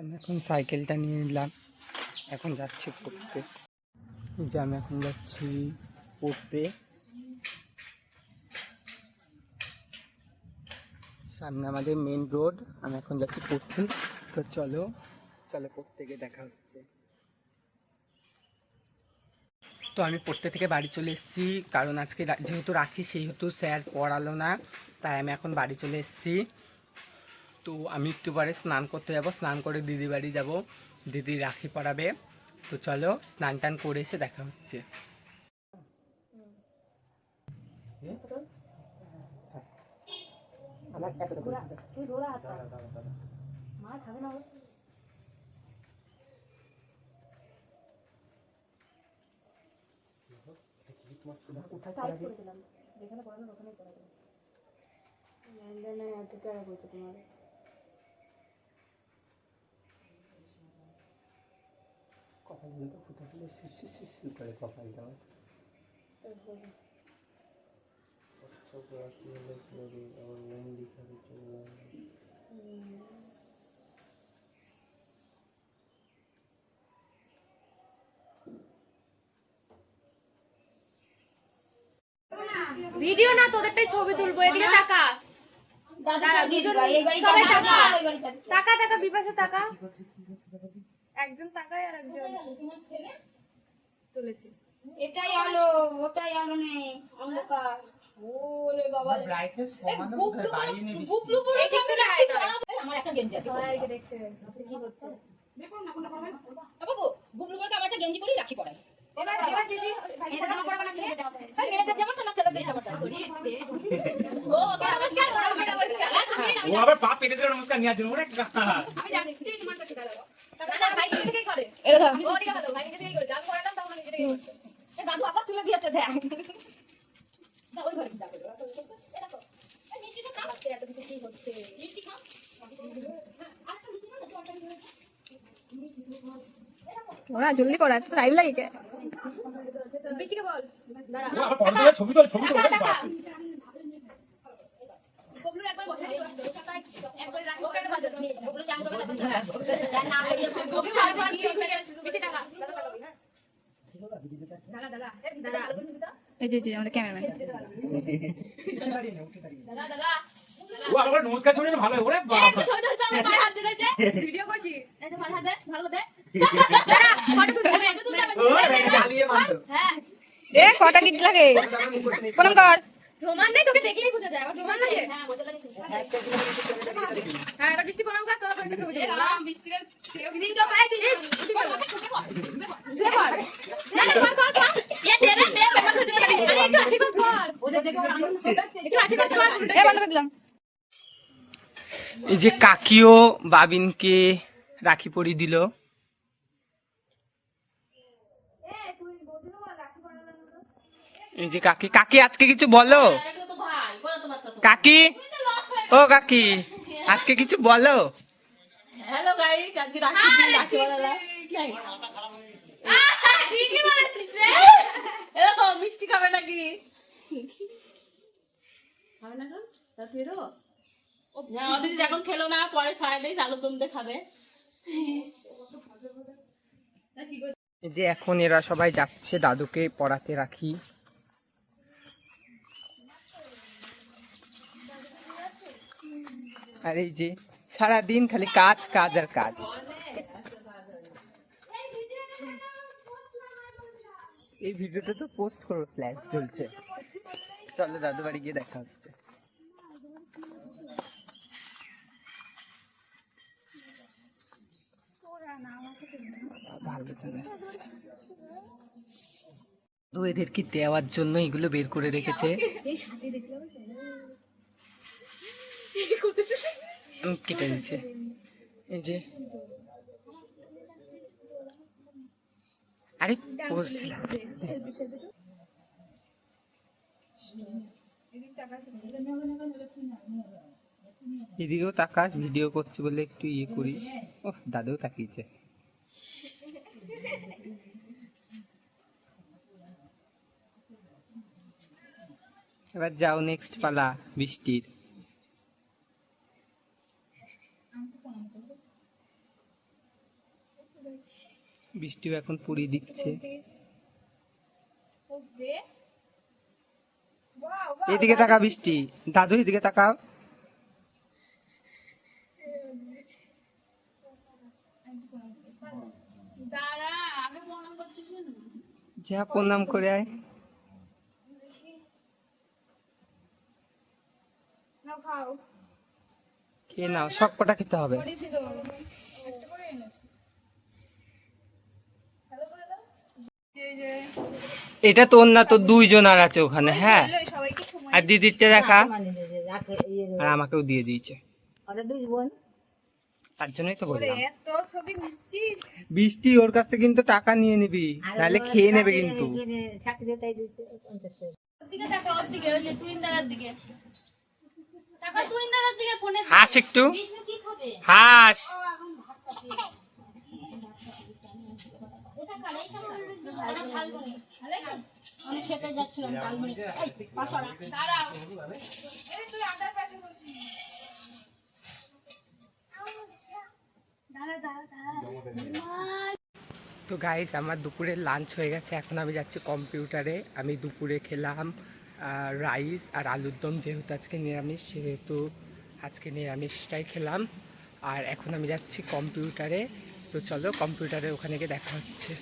আমি এখন সাইকেলটা নিয়ে নিলাম। এখন যাচ্ছি পড়তে। যে আমি এখন যাচ্ছি পড়তে। সামনে আমাদের মেন রোড আমি এখন যাচ্ছি পড়তে। তো চলো চলো পড়তে গিয়ে দেখা হচ্ছে। তো আমি পড়তে থেকে বাড়ি চলে এসেছি, কারণ আজকে যেহেতু রাখি, সেহেতু স্যার পড়ালো না, তাই আমি এখন বাড়ি চলে এসেছি। তো আমি একটু পরে স্নান করতে যাব, স্নান করে দিদি বাড়ি যাব। দিদি রাখি পড়াবে তো চলো, স্নান টান করে এসে দেখা হচ্ছে। যেখানে পড়ানো তোমার কপালগুলো তো ফুটা ফুলে শিশু শিশু করে কপালটা আমার। ভিডিও না তোদেরটাই ছবি তুলবো এদিকে টাকা দাঁড়া দুজন সবাই টাকা টাকা টাকা বিপাশে টাকা একজন টাকায় আর একজন তুলেছি। এটাই আলো ওটাই আলো নেই অন্ধকার। ওলে বাবা। ব্রাইটনেস কমানো বাড়িয়ে আমার একটা গেঞ্জি আছে সবাই এদিকে দেখছে আজকে কি হচ্ছে। দেখুন না কোনটা পড়বেন বাবু বুবলু বলতে আমার একটা গেঞ্জি পরি রাখি পড়াই এবার এবার দিদি এটা জামা পরবে না ছেলেদের জামা তাই মেয়েদের জামাটা না ছেলেদের জামাটা? ও নমস্কার নমস্কার। ও আবার পা পেটে নমস্কার নিয়ে আসছে আমি জানি দাদু আবার তুলে দিয়েছে দেখ ওই ঘরে এত কিছু কি হচ্ছে। ওরা জলদি করা তো টাইম লাগে বল ছবি তোলে ছবি তোলে টাকা কবলুর একবার বসে একবার রাখো কেন বাজে ওগুলো চান করে দেখো যার নাম দিয়ে ওকে সাথে আর কি ওকে বেশি টাকা দাদা টাকা হ্যাঁ দাদা দাদা দাদা এই যে যে আমাদের ক্যামেরাম্যান দাদা দাদা ও আবার নমস্কার ভালো ওরে ভিডিও করছি। ভালো দে এ কটা গিট লাগে? প্রণাম কর। রোমান নেই তোকে দেখলেই বোঝা যায় আবার লাগে হ্যাঁ লাগে হ্যাঁ এবার বৃষ্টি তোরা রাম বৃষ্টির দিন তো পাই দিস শুয়ে পড় না না কর কর কর এ দে রে দে বাবা ছবি তুলে আরে একটু আশীর্বাদ কর ওদের দেখে ওর আনন্দ হবে। একটু আশীর্বাদ কর এ বন্ধ করে দিলাম এই যে কাকিও বাবিনকে রাখি পরিয়ে দিল এই যে কাকি কাকি আজকে কিছু বলো? কাকি? ও কাকি আজকে কিছু বলো? হ্যালো গাইস আজকে রাখি রাখি বানালা ঠিকই বলেছিস রে। এরকম মিষ্টি খাবে নাকি? খাবে না এখন? তা ফেরো হ্যাঁ অদিতি এখন খেলো না পরে দমতে খাবে। যে এখন এরা সবাই যাচ্ছে দাদুকে পড়াতে রাখি। আর এই যে সারা দিন খালি কাজ কাজ আর কাজ। এই ভিডিওটা তো পোস্ট করব ফ্ল্যাশ চলছে চলো দাদু বাড়ি গিয়ে দেখা হচ্ছে। ভালো চলে এদের কি দেওয়ার জন্য এগুলো বের করে রেখেছে। কেটে দিচ্ছে এই যে। আরে, পোজ দিলাম। এদিকেও তাকাস, ভিডিও করছি বলে একটু ইয়ে করি ও দাদুও তাকিয়েছে। এবার যাও নেক্সট পালা, বৃষ্টির। বৃষ্টিও এখন পুরি দিচ্ছে। এদিকে তাকা বৃষ্টি। দাদু এদিকে তাকাও। যা প্রণাম করে আয়। খেয়ে নাও সব কটা খেতে হবে করেছি তো একটা করে এনেছি এই যে এটা তোর না তো দুইজন আর আছে ওখানে হ্যাঁ। আর দিদিরটা দেখা আর আমাকেও দিয়ে দিয়েছে। তার জন্যই তো করে বললাম এত ছবি নিচ্ছিস। বৃষ্টি ওর কাছ থেকে কিন্তু টাকা নিয়ে নিবি নাহলে খেয়ে নেবে কিন্তু। তাই দিতে পঞ্চাশ টাকা। ওর দিকে তাকা ওর দিকে ওই যে তুইন দাদার দিকে তাকা তুইন দাদার দিকে ফোনে হাস একটু হাস দাঁড়াও তুই আদার পাশে বসিস তো গাইস আমার দুপুরের লাঞ্চ হয়ে গেছে। এখন আমি যাচ্ছি কম্পিউটারে আমি দুপুরে খেলাম রাইস আর আলুর দম। যেহেতু আজকে নিরামিষ, সেহেতু আজকে নিরামিষটাই খেলাম। আর এখন আমি যাচ্ছি কম্পিউটারে তো চলো কম্পিউটারে ওখানে গিয়ে দেখা হচ্ছে।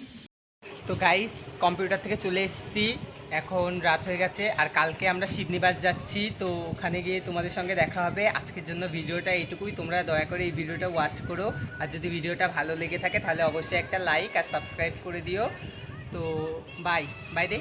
তো গাইস কম্পিউটার থেকে চলে এসেছি। এখন রাত হয়ে গেছে, আর কালকে আমরা শিবনিবাস যাচ্ছি, তো ওখানে গিয়ে তোমাদের সঙ্গে দেখা হবে। আজকের জন্য ভিডিওটা এইটুকুই, তোমরা দয়া করে এই ভিডিওটা ওয়াচ করো। আর যদি ভিডিওটা ভালো লেগে থাকে, তাহলে অবশ্যই একটা লাইক আর সাবস্ক্রাইব করে দিও। তো বাই বাই রে